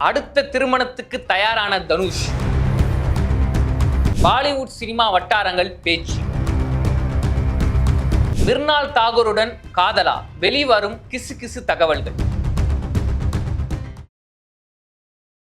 அடுத்த திருமணத்துக்கு தயாரான தனுஷ். பாலிவுட் சினிமா வட்டாரங்கள் பேச்சு. மிர்னால் தாகூருடன் காதலா? வெளிவரும் கிசு கிசு தகவல்கள்.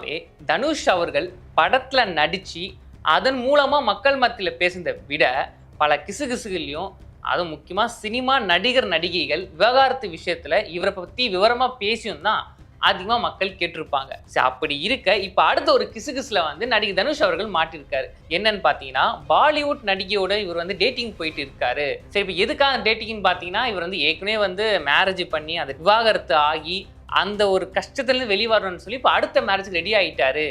காலமாவே தனுஷ் அவர்கள் படத்தில் நடித்து அதன் மூலமாக மக்கள் மத்தியில் பேசுனதை விட பல கிசுகிசுகள்லையும் அதுவும் முக்கியமாக சினிமா நடிகர் நடிகைகள் விவகாரத்து விஷயத்தில் இவரை பற்றி விவரமாக பேசியும் தான் அதிகமாக மக்கள் கேட்டிருப்பாங்க. சரி அப்படி இருக்க இப்போ அடுத்த ஒரு கிசுகிசுல வந்து நடிகை தனுஷ் அவர்கள் மாட்டிருக்காரு என்னன்னு பார்த்தீங்கன்னா பாலிவுட் நடிகையோட இவர் வந்து டேட்டிங் போயிட்டு இருக்காரு. சரி இப்போ எதுக்காக டேட்டிங்னு பார்த்தீங்கன்னா இவர் வந்து ஏற்கனவே வந்து மேரேஜ் பண்ணி அது விவாகரத்து ஆகி அந்த ஒரு கஷ்டத்துலேருந்து வெளிவரணும்னு சொல்லி இப்போ அடுத்த மேரேஜ் ரெடி ஆகிட்டாரு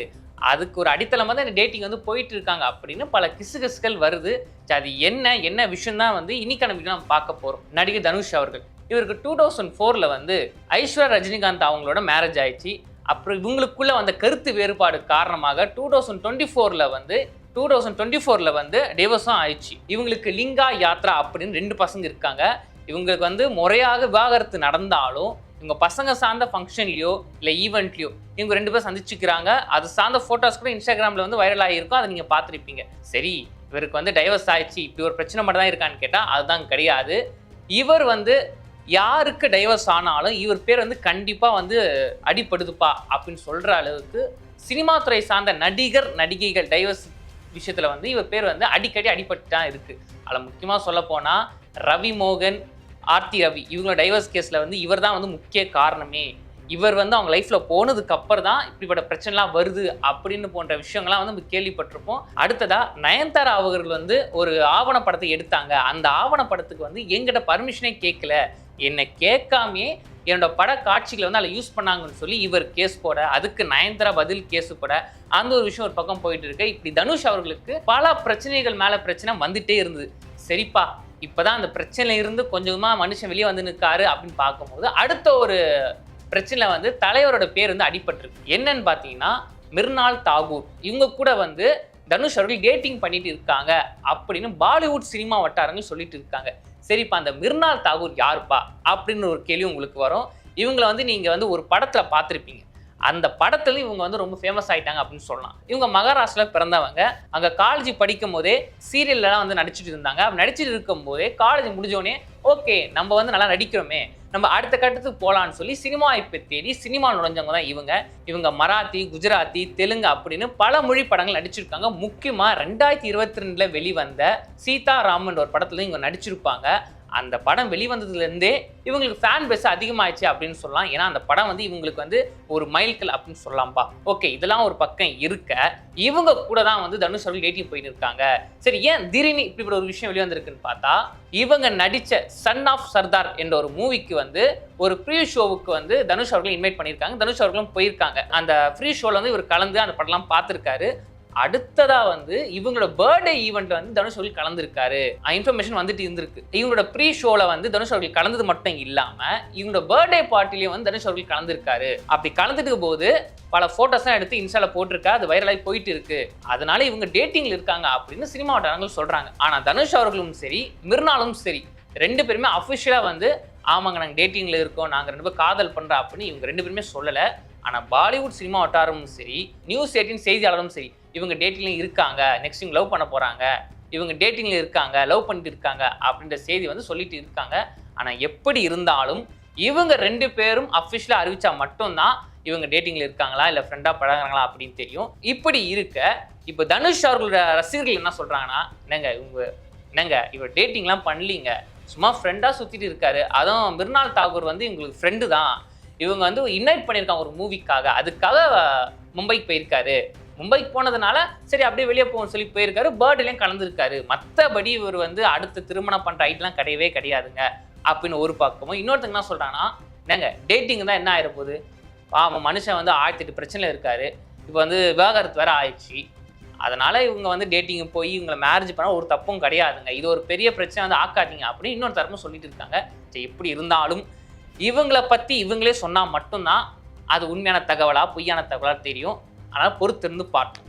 அதுக்கு ஒரு அடித்தளமாக தான் இந்த டேட்டிங் வந்து போயிட்டு இருக்காங்க அப்படின்னு பல கிசுகிசுகள் வருது. அது என்ன என்ன விஷயம் தான் வந்து இன்னைக்கான வீடியோ நம்ம பார்க்க போகிறோம் நடிகர் தனுஷ் அவர்கள். இவருக்கு டூ தௌசண்ட் ஃபோரில் வந்து ஐஸ்வர்யா ரஜினிகாந்த் அவங்களோட மேரேஜ் ஆயிடுச்சு. அப்புறம் இவங்களுக்குள்ள வந்த கருத்து வேறுபாடு காரணமாக டூ தௌசண்ட் டுவெண்ட்டி ஃபோரில் வந்து டூ தௌசண்ட் டுவெண்ட்டி ஃபோரில் வந்து டிவோர்ஸும் ஆயிடுச்சு. இவங்களுக்கு லிங்கா யாத்ரா அப்படின்னு ரெண்டு பசங்க இருக்காங்க. இவங்களுக்கு வந்து முறையாக விவாகரத்து நடந்தாலும் இவங்க பசங்க சார்ந்த ஃபங்க்ஷன்லையோ இல்லை ஈவெண்ட்லையோ இவங்க ரெண்டு பேரும் சந்திச்சுக்கிறாங்க. அது சார்ந்த ஃபோட்டோஸ் கூட இன்ஸ்டாகிராமில் வந்து வைரல் ஆகியிருக்கும். அதை நீங்கள் பார்த்துருப்பீங்க. சரி இவருக்கு வந்து டைவர்ஸ் ஆயிடுச்சு. இப்படி ஒரு பிரச்சனை மட்டும் தான் இருக்கான்னு கேட்டால் அதுதான் கிடையாது. இவர் வந்து யாருக்கு டைவர்ஸ் ஆனாலும் இவர் பேர் வந்து கண்டிப்பாக வந்து அடிப்படுதுப்பா அப்படின்னு சொல்கிற அளவுக்கு சினிமா துறை சார்ந்த நடிகர் நடிகைகள் டைவர்ஸ் விஷயத்தில் வந்து இவர் பேர் வந்து அடிக்கடி அடிபட்டு தான் இருக்குது அதில் முக்கியமாக சொல்லப்போனால் ரவி மோகன் ஆர்த்தி ரவி இவங்களோட டைவர்ஸ் கேஸில் வந்து இவர் தான் வந்து முக்கிய காரணமே. இவர் வந்து அவங்க லைஃப்பில் போனதுக்கு அப்புறம் தான் இப்படிப்பட்ட பிரச்சனைலாம் வருது அப்படின்னு போன்ற விஷயங்கள்லாம் வந்து நம்ம கேள்விப்பட்டிருப்போம். அடுத்ததா நயன்தாரா அவர்கள் வந்து ஒரு ஆவணப்படத்தை எடுத்தாங்க. அந்த ஆவணப்படத்துக்கு வந்து எங்கிட்ட பர்மிஷனே கேட்கல. என்னை கேட்காமே என்னோட பட காட்சிகளை வந்து அதில் யூஸ் பண்ணாங்கன்னு சொல்லி இவர் கேஸ் போட அதுக்கு நயன்தாரா பதில் கேஸ் போட அந்த ஒரு விஷயம் ஒரு பக்கம் போயிட்டு இருக்கு. இப்படி தனுஷ் அவர்களுக்கு பல பிரச்சனைகள் மேலே பிரச்சனை வந்துட்டே இருந்தது. சரிப்பா இப்போதான் அந்த பிரச்சனையில இருந்து கொஞ்சமா மனுஷன் வெளியே வந்து நிற்காரு அப்படின்னு பார்க்கும்போது அடுத்த ஒரு பிரச்சனை வந்து தலைவரோட பேர் வந்து அடிபட்டிருக்கு. என்னன்னு பார்த்தீங்கன்னா மிர்னால் தாகூர். இவங்க கூட வந்து தனுஷ் அவர்கள் டேட்டிங் பண்ணிட்டு இருக்காங்க அப்படின்னு பாலிவுட் சினிமா வட்டாரங்கள் சொல்லிட்டு இருக்காங்க. சரிப்பா அந்த மிர்னால் தாகூர் யாருப்பா? அப்படின்னு ஒரு கேள்வி உங்களுக்கு வரும். இவங்களை வந்து நீங்கள் வந்து ஒரு படத்தில் பார்த்துருப்பீங்க. அந்த படத்துல இவங்க வந்து ரொம்ப ஃபேமஸ் ஆயிட்டாங்க அப்படின்னு சொல்லலாம். இவங்க மகாராஷ்டிரால பிறந்தவங்க. அங்க காலேஜ் படிக்கும் போதே சீரியல்லாம் வந்து நடிச்சிட்டு இருந்தாங்க. நடிச்சிட்டு இருக்கும் போதே காலேஜ் முடிஞ்சோடனே ஓகே நம்ம வந்து நல்லா நடிக்கிறோமே. நம்ம அடுத்த கட்டத்துக்கு போகலான்னு சொல்லி சினிமா இப்போ தேடி சினிமா நுழைஞ்சவங்க தான் இவங்க. இவங்க மராத்தி குஜராத்தி தெலுங்கு அப்படின்னு பல மொழி படங்கள் நடிச்சிருக்காங்க. முக்கியமாக ரெண்டாயிரத்தி இருபத்தி ரெண்டில் வெளிவந்த சீதாராமன் ஒரு படத்துல இவங்க நடிச்சிருப்பாங்க. அந்த படம் வெளிவந்ததுலேருந்தே இவங்களுக்கு ஃபேன் பேஸ் அதிகமாயிடுச்சு அப்படின்னு சொல்லலாம். ஏன்னா அந்த படம் வந்து இவங்களுக்கு வந்து ஒரு மைல்கல் அப்படின்னு சொல்லலாம்ப்பா ஓகே இதெல்லாம் ஒரு பக்கம் இருக்க இவங்க கூட தான் வந்து தனுஷ் அவர்கள் டேட்டிங் போயிட்டு இருக்காங்க. சரி ஏன் திடீர்னு இப்படி ஒரு விஷயம் வெளிவந்திருக்குன்னு பார்த்தா இவங்க நடித்த சன் ஆஃப் சர்தார் என்ற ஒரு மூவிக்கு வந்து ஒரு ப்ரீ ஷோவுக்கு வந்து தனுஷ் அவர்கள் இன்வைட் பண்ணியிருக்காங்க. தனுஷ் அவர்களும் போயிருக்காங்க. அந்த ஃப்ரீ ஷோவில் வந்து இவர் கலந்து அந்த படம்லாம் பார்த்துருக்காரு. அடுத்ததா வந்து இவங்களோட பர்த்டே ஈவெண்ட் வந்து தனுஷ் அவர்கள் கலந்துருக்காரு. இன்ஃபர்மேஷன் வந்துட்டு இருந்திருக்கு. இவங்களோட ப்ரீ ஷோல வந்து தனுஷ் அவர்கள் கலந்தது மட்டும் இல்லாம இவங்களோட பர்த்டே பார்ட்டிலையும் வந்து தனுஷ் அவர்கள் கலந்துருக்காரு. அப்படி கலந்துட்டு போது பல போட்டோஸ்லாம் எடுத்து இன்ஸ்டால போட்டிருக்கா அது வைரலாகி போயிட்டு இருக்கு. அதனால இவங்க டேட்டிங்ல இருக்காங்க அப்படின்னு சினிமா வட்டாரங்கள் சொல்றாங்க. ஆனா தனுஷ் அவர்களும் சரி மிர்னாலும் சரி ரெண்டு பேருமே அஃபிஷியலாக வந்து ஆமாங்க நாங்கள் டேட்டிங்கில் இருக்கோம் நாங்கள் ரெண்டு பேரும் காதல் பண்ணுறோம் அப்படின்னு இவங்க ரெண்டு பேருமே சொல்லலை. ஆனால் பாலிவுட் சினிமா வட்டாரமும் சரி நியூஸ் எயிட்டின் செய்தியாளரும் சரி இவங்க டேட்டிங்லையும் இருக்காங்க நெக்ஸ்ட் இவங்க லவ் பண்ண போகிறாங்க இவங்க டேட்டிங்கில் இருக்காங்க லவ் பண்ணிட்டு இருக்காங்க அப்படின்ற செய்தி வந்து சொல்லிட்டு இருக்காங்க. ஆனால் எப்படி இருந்தாலும் இவங்க ரெண்டு பேரும் அஃபிஷியலாக அறிவிச்சா மட்டும்தான் இவங்க டேட்டிங்கில் இருக்காங்களா இல்லை ஃப்ரெண்டாக பழகுறாங்களா அப்படின்னு தெரியும். இப்படி இருக்க இப்போ தனுஷ் அவர்களோட ரசிகர்கள் என்ன சொல்கிறாங்கன்னா என்னங்க இவங்க என்னங்க இவர் டேட்டிங்லாம் பண்ணலீங்க. சும்மா ஃப்ரெண்டாக சுற்றிட்டு இருக்காரு. அதுவும் மிருனால் தாகூர் வந்து எங்களுக்கு ஃப்ரெண்டு தான். இவங்க வந்து இன்வைட் பண்ணியிருக்காங்க ஒரு மூவிக்காக அதுக்காக மும்பைக்கு போயிருக்காரு. மும்பைக்கு போனதுனால சரி அப்படியே வெளியே போகணும்னு சொல்லி போயிருக்காரு. பேர்ட்லேயும் கலந்துருக்காரு. மற்றபடி இவர் வந்து அடுத்த திருமணம் பண்ணுற ஐட்லாம் கிடையவே கிடையாதுங்க. அப்படின்னு ஒரு பக்கமும். இன்னொருத்தங்க என்ன சொல்கிறாங்கன்னா என்னங்க டேட்டிங் தான் என்ன ஆயிர போகுது? பாவம் மனுஷன் வந்து ஆயிரத்தி எட்டு பிரச்சனையில் இருக்காரு. இப்போ வந்து விவாகரத்து வேற ஆயிடுச்சு. அதனால இவங்க வந்து டேட்டிங் போய் இவங்களை மேரேஜ் பண்ணால் ஒரு தப்பும் கிடையாதுங்க. இது ஒரு பெரிய பிரச்சனை வந்து ஆக்காதீங்க அப்படின்னு இன்னொரு தரமும் சொல்லிட்டு இருக்காங்க. சரி எப்படி இருந்தாலும் இவங்களை பற்றி இவங்களே சொன்னால் மட்டும்தான் அது உண்மையான தகவலா பொய்யான தகவலாக தெரியும். அதனால் பொறுத்திருந்து பார்ப்போம்.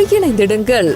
இணைந்திடுங்கள்